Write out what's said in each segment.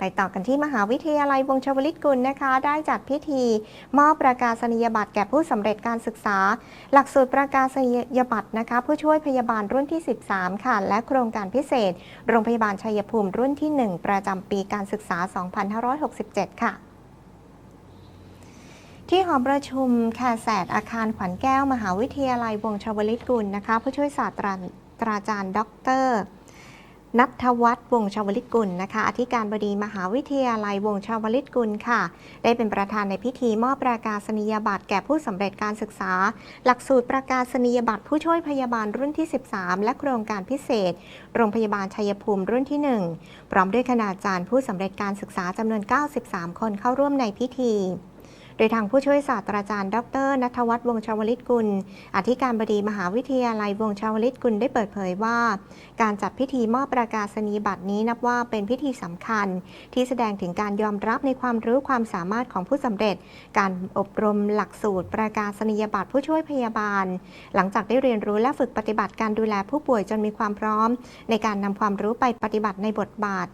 ไปต่อกันที่มหาวิทยาลัยวงชวลิตกุลนะคะ ได้จัดพิธี มอบประกาศนียบัตรแก่ผู้สำเร็จการศึกษา หลักสูตรประกาศนียบัตรนะคะ ผู้ช่วยพยาบาลรุ่นที่ 13 ค่ะ และโครงการพิเศษ โรงพยาบาลชัยภูมิรุ่นที่ 1 ประจำปีการศึกษา 2567 ค่ะที่หอประชุมแคแสดอาคารขวัญแก้ว มหาวิทยาลัย วงชวลิตกุลนะคะ ผู้ช่วยศาสตราจารย์ ดร นัทวัฒน์วงชาวลิตกุลนะคะ อธิการบดีมหาวิทยาลัยวงชาวลิตกุลค่ะ ได้เป็นประธานในพิธีมอบประกาศนียบัตรแก่ผู้สำเร็จการศึกษา หลักสูตรประกาศนียบัตรผู้ช่วยพยาบาลรุ่นที่ 13 และโครงการพิเศษ โรงพยาบาลชัยภูมิรุ่นที่ 1 พร้อมด้วยคณาจารย์ผู้สำเร็จการศึกษาจำนวน 93 คนเข้าร่วมในพิธี ดยทางผู้ช่วยศาสตราจารย์ ดรนัทวัฒน์วงชาวลิตกุล อธิการบดีมหาวิทยาลัยวงชาวลิตกุลได้เปิดเผยว่า การจัดพิธีมอบประกาศนียบัตรนี้นับว่าเป็นพิธีสำคัญ ที่แสดงถึงการยอมรับในความรู้ความสามารถของผู้สำเร็จ การอบรมหลักสูตร ประกาศนียบัตรผู้ช่วยพยาบาล หลังจากได้เรียนรู้และฝึกปฏิบัติการดูแลผู้ป่วยจนมีความพร้อม ในการนำความรู้ไปปฏิบัติในบทบาท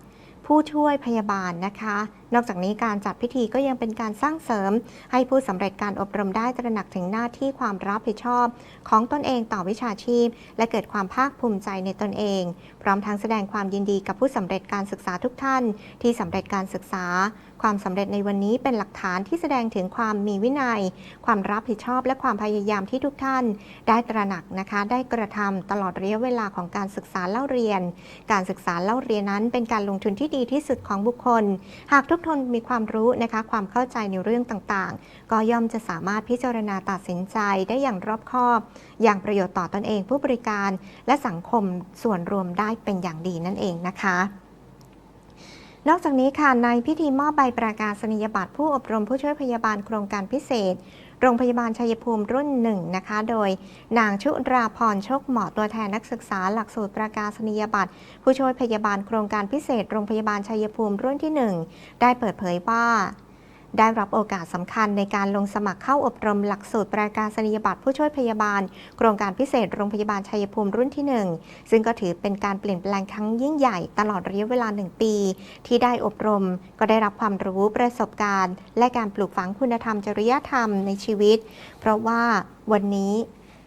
ผู้ช่วยพยาบาลนะคะ นอกจากนี้การจัดพิธีก็ยังเป็นการสร้างเสริม ให้ผู้สำเร็จการอบรมได้ตระหนักถึงหน้าที่ความรับผิดชอบ ของตนเองต่อวิชาชีพ และเกิดความภาคภูมิใจในตนเอง พร้อมทั้งแสดงความยินดีกับผู้สำเร็จการศึกษาทุกท่าน ที่สำเร็จการศึกษา ความสำเร็จในวันนี้เป็นหลักฐานที่แสดงถึงความมีวินัย ความรับผิดชอบ และความพยายามที่ทุกท่าน ได้ตระหนักนะคะ ได้กระทำตลอดระยะเวลาของการศึกษาเล่าเรียน การศึกษาเล่าเรียนนั้นเป็นการลงทุนที่ดีที่สุดของบุคคล หากทุกคนมีความรู้นะคะความเข้าใจในเรื่องต่างๆ ก็ย่อมจะสามารถพิจารณาตัดสินใจได้อย่างรอบคอบ อย่างประโยชน์ต่อตอนเองผู้บริการ และสังคมส่วนรวมได้เป็นอย่างดีนั่นเองนะคะ นอกจากนี้ค่ะในพิธีมอบใบประกาศนียบัตรผู้อบรมผู้ช่วยพยาบาลโครงการพิเศษ โรงพยาบาลชัยภูมิรุ่นหนึ่งนะคะ โดยนางชุราพรโชคเหมาะตัวแทนนักศึกษาหลักสูตรประกาศนียบัตรผู้ช่วยพยาบาลโครงการพิเศษ โรงพยาบาลชัยภูมิรุ่นที่ 1 ได้เปิดเผยว่า ได้รับโอกาสสำคัญในการลงสมัครเข้าอบรมหลักสูตรประกาศนียบัตรผู้ช่วยพยาบาล โครงการพิเศษโรงพยาบาลชัยภูมิรุ่นที่ 1 ซึ่งก็ถือเป็นการเปลี่ยนแปลงครั้งยิ่งใหญ่ตลอดระยะเวลา 1 ปี ที่ได้อบรม ก็ได้รับความรู้ประสบการณ์ และการปลูกฝังคุณธรรมจริยธรรมในชีวิต เพราะว่าวันนี้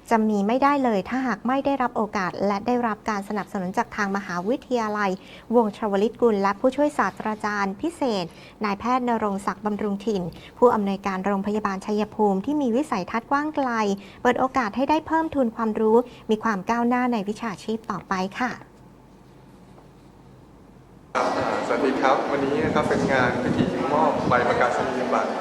จะมีไม่ได้เลยถ้าหากไม่ได้รับโอกาส และได้รับการสนับสนุนจากทางมหาวิทยาลัย วงชวลิตกุล และผู้ช่วยศาสตราจารย์พิเศษ นายแพทย์นรงศักดิ์บำรุงถิ่น ผู้อำนวยการโรงพยาบาลชัยภูมิที่มีวิสัยทัศน์กว้างไกล เปิดโอกาสให้ได้เพิ่มทุนความรู้ มีความก้าวหน้าในวิชาชีพต่อไปค่ะสวัสดีครับ วันนี้นะครับเป็นงานพิธีมอบใบประกาศนียบัตร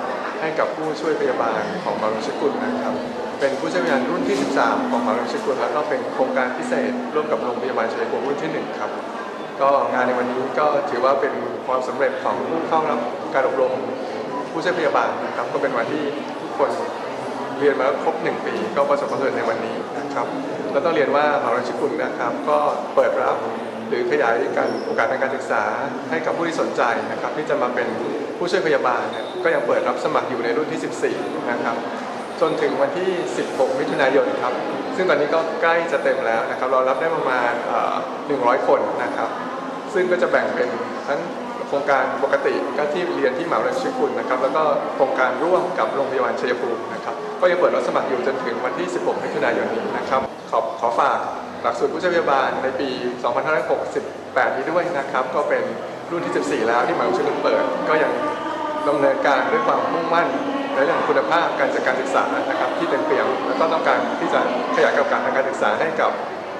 ให้กับผู้ช่วยพยาบาลของมหาวิทยาลัยกุลนะครับ เป็นผู้ช่วยพยาบาลรุ่นที่ 13 ของมหาวิทยาลัยกุลแล้วก็เป็นโครงการพิเศษ ร่วมกับโรงพยาบาลชัยภูมิรุ่นที่ 1 ครับ ก็งานในวันนี้ก็ถือว่าเป็นความสำเร็จของผู้เข้ารับการอบรมผู้ช่วยพยาบาลนะครับ ก็เป็นวันที่ทุกคนเรียนมาครบ 1 ปี ก็ประสบความสำเร็จในวันนี้นะครับแล้วต้องเรียนว่ามหาวิทยาลัยชิกุลนะครับ ก็เปิดรับหรือขยายการโอกาสทางการศึกษาให้กับผู้ที่สนใจนะครับ ที่จะมาเป็นผู้ช่วยพยาบาลเนี่ยก็ยังเปิดรับสมัครอยู่ในรุ่นที่ 14 นะครับ จนถึงวันที่ 16 มิถุนายนครับ ซึ่งตอนนี้ก็ใกล้จะเต็มแล้วนะครับ เรารับได้ประมาณ 100 คนนะครับ ซึ่งก็จะแบ่งเป็นทั้งโครงการปกติก็ที่เรียนที่มหาวิทยาลัยชิกุลนะครับ แล้วก็โครงการร่วมกับโรงพยาบาลชัยภูมินะครับ ก็ยังเปิดรับสมัครอยู่จนถึงวันที่ 16 มิถุนายนนี้นะครับ ขอขอฝากหลักสูตรผู้ช่วยพยาบาลในปี 2568 นี้ด้วยนะครับ ก็เป็นรุ่นที่ 14 แล้วที่มหาวิทยาลัยชิกุลเปิด ก็ยังดำเนินการด้วยความมุ่งมั่น ในเรื่องของคุณภาพการจัดการศึกษานะครับที่เต็มเปี่ยมแล้วก็ต้องการที่จะขยายโอกาสทางการศึกษาให้กับ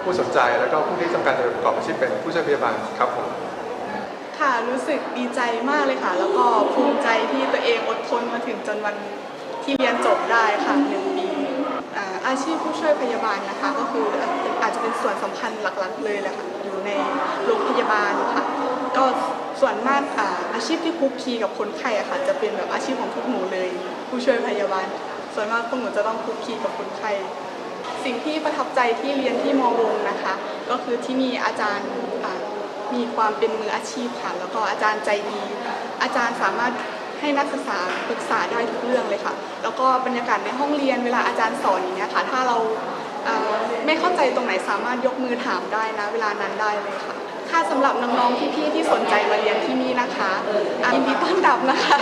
ผู้สนใจแล้วก็ผู้ที่ต้องการจะประกอบอาชีพเป็นผู้ช่วยพยาบาลครับผมค่ะรู้สึกดีใจมากเลยค่ะ แล้วก็ภูมิใจที่ตัวเองอดทนมาถึงจนวันที่เรียนจบได้ค่ะหนึ่งปีอาอาชีพผู้ช่วยพยาบาลนะคะ ก็คืออาจจะเป็นส่วนสำคัญหลักๆ เลยแหละค่ะอยู่ในโรงพยาบาลค่ะก็ ส่วนมากอ่าอาชีพที่คุกคีกับคนไข้อะค่ะ จะเป็นแบบอาชีพของพวกหนูเลย ผู้ช่วยพยาบาล ส่วนมากพวกหนูจะต้องคุกคีกับคนไข้สิ่งที่ประทับใจที่เรียนที่มวงนะคะ ก็คือที่นี่อาจารย์มีความเป็นมืออาชีพค่ะ แล้วก็อาจารย์ใจดี อาจารย์สามารถให้นักศึกษาปรึกษาได้ทุกเรื่องเลยค่ะ แล้วก็บรรยากาศในห้องเรียนเวลาอาจารย์สอนอย่างเงี้ยค่ะ ถ้าเราไม่เข้าใจตรงไหนสามารถยกมือถามได้นะ เวลานั้นได้เลยค่ะ ค่ะสำหรับน้องๆพี่ๆที่สนใจมาเรียนที่นี่นะคะอะยินดีต้อนรับนะคะ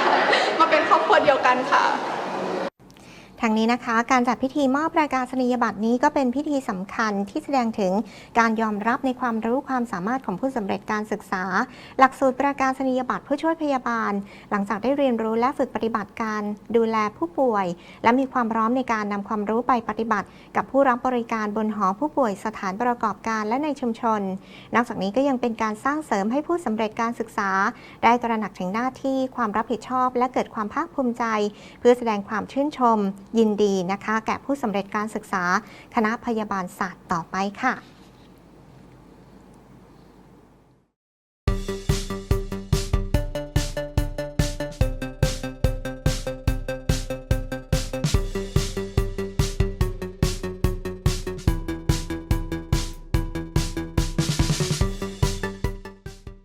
มาเป็นครอบครัวเดียวกันค่ะ ทางนี้นะคะ การจัดพิธีมอบประกาศนียบัตรนี้ก็เป็นพิธีสำคัญที่แสดงถึงการยอมรับในความรู้ความสามารถของผู้สำเร็จการศึกษา หลักสูตรประกาศนียบัตรผู้ช่วยพยาบาล หลังจากได้เรียนรู้และฝึกปฏิบัติการดูแลผู้ป่วย และมีความพร้อมในการนำความรู้ไปปฏิบัติ กับผู้รับบริการบนหอผู้ป่วยสถานประกอบการและในชุมชน นอกจากนี้ก็ยังเป็นการสร้างเสริมให้ผู้สำเร็จการศึกษา ได้ตระหนักถึงหน้าที่ความรับผิดชอบ และเกิดความภาคภูมิใจ เพื่อแสดงความชื่นชมยินดีนะคะ แก่ผู้สำเร็จการศึกษาคณะพยาบาลศาสตร์ต่อไปค่ะ